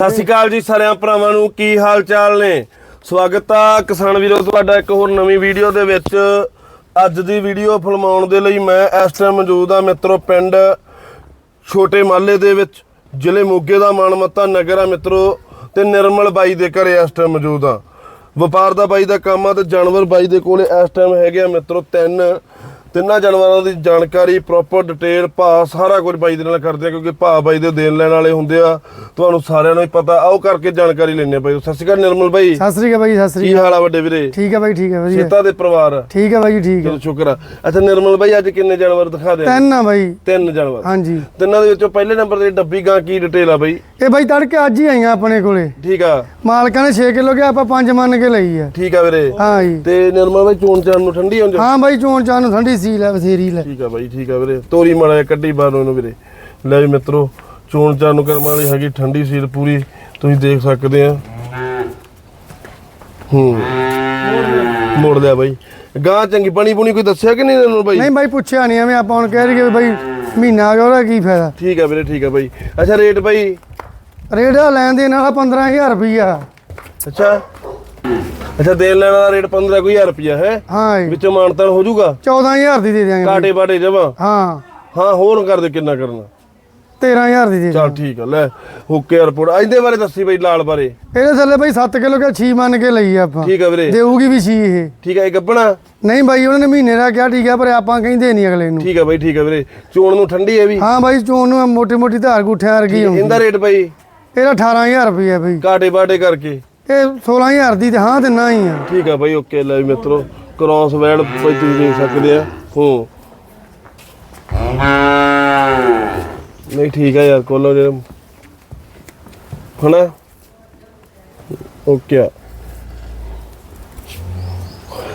ਸਤਿ ਸ਼੍ਰੀ ਅਕਾਲ ਜੀ ਸਾਰਿਆਂ ਭਰਾਵਾਂ ਨੂੰ, ਕੀ ਹਾਲ ਚਾਲ ਨੇ? ਸਵਾਗਤ ਆ ਕਿਸਾਨ ਵੀਰੋ, ਤੁਹਾਡਾ ਇੱਕ ਹੋਰ ਨਵੀਂ ਵੀਡੀਓ ਦੇ ਵਿੱਚ। ਅੱਜ ਦੀ ਵੀਡੀਓ ਫਿਲਮਾਉਣ ਦੇ ਲਈ ਮੈਂ ਇਸ ਟਾਈਮ ਮੌਜੂਦ ਆ ਮਿੱਤਰੋ ਪਿੰਡ ਛੋਟੇ ਮਾਲੇ ਦੇ ਵਿੱਚ, ਜ਼ਿਲ੍ਹੇ ਮੋਗੇ ਦਾ ਮਾਨਮੱਤਾ ਨਗਰ ਆ ਮਿੱਤਰੋ, ਤੇ ਨਿਰਮਲ ਬਾਈ ਦੇ ਘਰੇ ਇਸ ਟਾਈਮ ਮੌਜੂਦ ਆ। ਵਪਾਰ ਦਾ ਬਾਈ ਦਾ ਕੰਮ ਆ ਤੇ ਜਾਨਵਰ ਬਾਈ ਦੇ ਕੋਲੇ ਇਸ ਟਾਈਮ ਹੈਗੇ ਆ ਮਿੱਤਰੋ ਤਿੰਨ। ਤਿੰਨਾਂ ਜਾਨਵਰਾਂ ਦੀ ਜਾਣਕਾਰੀ ਪ੍ਰੋਪਰ ਡਿਟੇਲ ਭਾਅ ਸਾਰਾ ਕੁਝ ਬਾਈ ਦੇ ਨਾਲ ਕਰਦੇ ਆ ਕਿਉਂਕਿ ਭਾਅ ਬਾਈ ਦੇ ਦੇਣ ਲੈਣ ਵਾਲੇ ਹੁੰਦੇ ਆ। ਤੁਹਾਨੂੰ ਸਾਰਿਆਂ ਨੂੰ ਹੀ ਪਤਾ ਆਓ ਕਰਕੇ ਜਾਣਕਾਰੀ ਲੈਣੇ ਆ ਬਾਈ ਸਤਿ ਸ਼੍ਰੀ ਅਕਾਲ ਨਿਰਮਲ ਬਾਈ। ਸਤਿ ਸ੍ਰੀ ਅਕਾਲ ਬਾਈ ਸਤਿ ਸ੍ਰੀ ਕੀ ਹਾਲ ਆ ਵੱਡੇ ਵੀਰੇ? ਅਕਾਲ ਠੀਕ ਹੈ ਬਾਈ ਠੀਕ ਹੈ ਵਧੀਆ। ਸੇਤਾ ਦੇ ਪਰਿਵਾਰ। ਠੀਕ ਹੈ ਬਾਈ ਠੀਕ ਹੈ ਚਲੋ ਸ਼ੁਕਰ ਆ। ਅੱਛਾ ਨਿਰਮਲ ਬਾਈ ਅੱਜ ਕਿੰਨੇ ਜਾਨਵਰ ਦਿਖਾ ਦੇ ਤਿੰਨ ਆ ਬਾਈ। ਤਿੰਨ ਜਾਨਵਰ। ਹਾਂਜੀ। ਤਿੰਨਾਂ ਦੇ ਵਿੱਚੋਂ ਪਹਿਲੇ ਨੰਬਰ ਤੇ ਡੱਬੀ ਗਾਂ ਕੀ ਡਿਟੇਲ ਆ ਬਾਈ? ਇਹ ਬਾਈ ਤੜਕੇ ਅੱਜ ਹੀ ਆਈਆਂ ਆਪਣੇ ਕੋਲੇ। ਠੀਕ ਆ। ਮਾਲਕਾਂ ਨੇ 6 ਕਿਲੋ ਕਿਹਾ ਆਪਾਂ 5 ਮੰਨ ਕੇ ਲਈ ਆ। ਠੀਕ ਆ ਵੀਰੇ। ਹਾਂ ਜੀ। ਤੇ ਨਿਰਮਲ ਬਾਈ ਚੋਣ ਚਾਣ ਨੂੰ ਠੰਡੀ ਹੁੰਦੀ ਹਾਂ ਬਾਈ ਚੋਣ ਚਾਣ ਨੂੰ ਠੰਡੀ ਸੀ ਲੈ ਬਥੇਰੀ ਲੈ। ਠੀਕ ਆ ਬਾਈ ਠੀਕ ਆ ਵੀਰੇ। ਤੋਰੀ ਮਾੜਾ ਕੱਢੀ ਬਾਹਰ ਨੂੰ ਵੀਰੇ। ਲੈ ਵੀ ਮਿੱਤਰੋ ਚੋਣ ਚਾਣ ਨੂੰ ਕਰਮ ਵਾਲੀ ਹੈਗੀ ਠੰਡੀ ਸੀਲ ਪੂਰੀ ਤੁਸੀਂ ਦੇਖ ਸਕਦੇ ਆ। ਹੂੰ। ਮੋੜ ਲਿਆ ਬਾਈ। ਗਾਂ ਚੰਗੀ ਬਣੀ ਬੁਣੀ ਕੋਈ ਦੱਸਿਆ ਕਿ ਨਹੀਂ ਨਿਰਮਲ ਬਾਈ? ਨਹੀਂ ਬਾਈ ਪੁੱਛਿਆ ਨਹੀਂ ਐਵੇਂ ਆਪਾਂ ਹੁਣ ਕਹਿ ਰਹੀ ਕਿ ਬਾਈ ਮਹੀਨਾ ਆ ਗਿਆ ਉਹਦਾ ਕੀ ਫਾਇਦਾ? ਠੀਕ ਆ ਵੀਰੇ ਠੀਕ ਆ ਬਾਈ। ਅੱਛਾ ਰੇਟ ਬਾਈ? ਦਾ ਲੈਣ ਦੇ ਨਾਲ 15000 ਰੁਪਈਆ। ਅੱਛਾ। ਅੱਛਾ ਦੇਣ ਲੈਣ ਵਾਲਾ ਰੇਟ 15 ਕੋਈ ਰੁਪਿਆ ਹੈ। ਹਾਂ ਜੀ। ਵਿੱਚੋਂ ਮਾਨਤਾਨ ਹੋ ਜਾਊਗਾ? 14000 ਦੀ ਦੇ ਦਿਆਂਗੇ। ਕਾਟੇ ਬਾਟੇ ਜਮਾ? ਹਾਂ। ਹਾਂ ਹੋਰ ਕਰ ਦੇ ਕਿੰਨਾ ਕਰਨਾ? 13000 ਦੀ ਦੇ ਚਲ ਠੀਕ ਆ ਲੈ ਓਕੇ 에어ਪੋਰਟ ਇਹਦੇ ਬਾਰੇ ਦੱਸੀ ਬਈ ਲਾਲ ਬਾਰੇ। ਇਹਦੇ ਥੱਲੇ ਬਾਈ 7 ਕਿਲੋ ਕਿਹਾ 6 ਮੰਨ ਕੇ ਲਈ ਆਪਾਂ। ਠੀਕ ਆ ਵੀਰੇ। ਦੇਊਗੀ ਵੀ 6 ਇਹ। ਠੀਕ ਆ ਇਹ ਗੱਬਣਾ? ਨਹੀਂ ਬਾਈ ਉਹਨਾਂ ਨੇ ਮਹੀਨੇ ਦਾ ਕਿਹਾ ਠੀਕ ਆ ਪਰ ਆਪਾਂ ਕਹਿੰਦੇ ਨਹੀਂ ਅਗਲੇ ਨੂੰ। ਠੀਕ ਆ ਬਾਈ ਠੀਕ ਆ ਵੀਰੇ। ਚੋਣ ਨੂੰ ਠੰਡੀ ਹੈ ਵੀ। ਹਾਂ ਬਾਈ ਚੋਣ ਨੂੰ ਮੋਟੀ ਮੋਟੀ ਧਾਰ ਗੁੱਠਿਆਂ ਵਰਗੀ ਹੁੰਦੀ। ਇਹਦਾ ਰੇਟ ਬਾਈ? ਇਹਦਾ 18000 ਰੁਪਏ ਬਾਈ। ਕਾਟੇ ਬਾਟੇ ਕਰਕੇ? ਇਹ 16000 ਦੀ ਤੇ ਹਾਂ ਤੇ ਨਾ ਹੀ ਆ। ਠੀਕ ਆ ਬਾਈ ਓਕੇ ਲੈ ਮਿੱਤਰੋ ਕ੍ਰਾਸ ਵੈਲ ਬਈ ਤੁਸੀਂ ਦੇਖ ਸਕਦੇ ਆ। ਹੋ। ਨਹੀਂ ਠੀਕ ਆ ਯਾਰ ਕੋਲੋਂ ਜੇ। ਹਣਾ ਓਕੇ ਆ।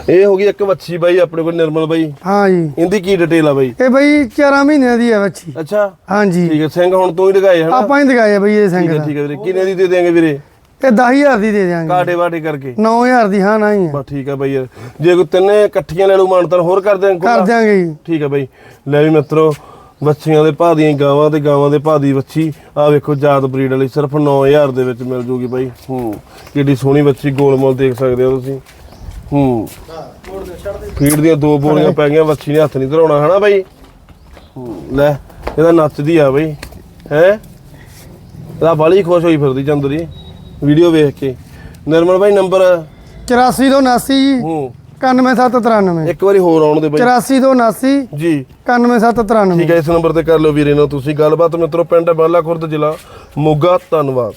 ਇਹ ਹੋ ਗਈ ਇੱਕ ਵੱਛੀ ਬਾਈ ਆਪਣੇ ਕੋਲ ਨਿਰਮਲ ਬਾਈ। ਹਾਂ ਜੀ। ਇਹਦੀ ਕੀ ਡਿਟੇਲ ਆ ਬਾਈ? ਇਹ ਬਾਈ 4 ਮਹੀਨਿਆਂ ਦੀ ਆ ਬੱਚੀ ਅੱਛਾ। ਹਾਂਜੀ। ਠੀਕ ਹੈ ਸਿੰਘ ਹੁਣ ਤੂੰ ਹੀ ਲਗਾਏ ਹਨਾ? ਆਪਾਂ ਹੀ ਦਿਖਾਇਆ ਬਈ ਇਹ ਸਿੰਘ ਠੀਕ ਹੈ ਦਾ ਠੀਕ ਹੈ ਵੀਰੇ। ਕਿੰਨੇ ਦੀ ਦੇ ਦੇਂਗੇ ਵੀਰੇ? ਇਹ 10000 ਦੀ ਦੇ ਦਿਆਂਗੇ। ਕਾਟੇ ਬਾਟੇ ਕਰਕੇ। 9000 ਦੀ ਹਾਂ ਨਾ ਹੀ ਆ। ਬਸ ਠੀਕ ਹੈ ਬਾਈ ਯਾਰ। ਜੇ ਕੋਈ ਤਿੰਨੇ ਇਕੱਠੀਆਂ ਲੈ ਲੂ ਮਾਨਤਨ ਹੋਰ ਕਰ ਦੇਂ ਕਰ ਦਿਆਂਗੇ ਜੀ। ਠੀਕ ਹੈ ਬਾਈ। ਲੈ ਵੀ ਮਿੱਤਰੋ ਬੱਚੀਆਂ ਦੇ ਭਾਅ ਦੀਆਂ ਗਾਵਾਂ ਤੇ ਗਾਵਾਂ ਦੇ ਭਾਅ ਦੀ ਬੱਚੀ ਆ ਵੇਖੋ ਜਾਤ ਬਰੀਡ ਵਾਲੀ ਸਿਰਫ 9000 ਦੇ ਵਿੱਚ ਮਿਲ ਜੂਗੀ ਬਾਈ। ਹੂੰ। ਕਿੱਡੀ ਸੋਹਣੀ ਬੱਚੀ ਗੋਲਮੋਲ ਦੇਖ ਸਕਦੇ ਹੋ ਤੁਸੀਂ। ਹੂੰ। ਫੀਡ ਦੀਆਂ ਦੋ ਬੋਲੀਆਂ ਪੈ ਗਈਆਂ ਬੱਚੀ ਨੇ ਹੱਥ ਨਹੀਂ ਧਰਾਉਣਾ ਹਨਾ ਬਾਈ? ਹੂੰ, ਲੈ ਇਹਦਾ ਨੱਚਦੀ ਆ ਬਾਈ ਹੈ? ਇਹਦਾ ਬਾਲੀ ਖੁਸ਼ ਹੋਈ ਫਿਰਦੀ ਚੰਦਰੀ ਵੀਡੀਓ ਵੇਖ ਕੇ। ਨਿਰਮਲ ਬਾਈ ਨੰਬਰ 84 ਤੋਂ 79 ਜੀ ਹੂੰ 91793 ਇੱਕ ਵਾਰੀ ਹੋਰ ਆਉਣ ਦੇ ਬਾਈ। 84 ਤੋਂ 79 ਜੀ। 91793 ਠੀਕ ਹੈ ਇਸ ਨੰਬਰ ਤੇ ਕਰ ਲਓ ਵੀਰੇ ਨੂੰ ਤੁਸੀਂ ਗੱਲਬਾਤ। ਮਿੱਤਰੋ ਪਿੰਡ ਬਾਲਾ ਖੁਰਦ ਜ਼ਿਲ੍ਹਾ ਮੋਗਾ ਧੰਨਵਾਦ।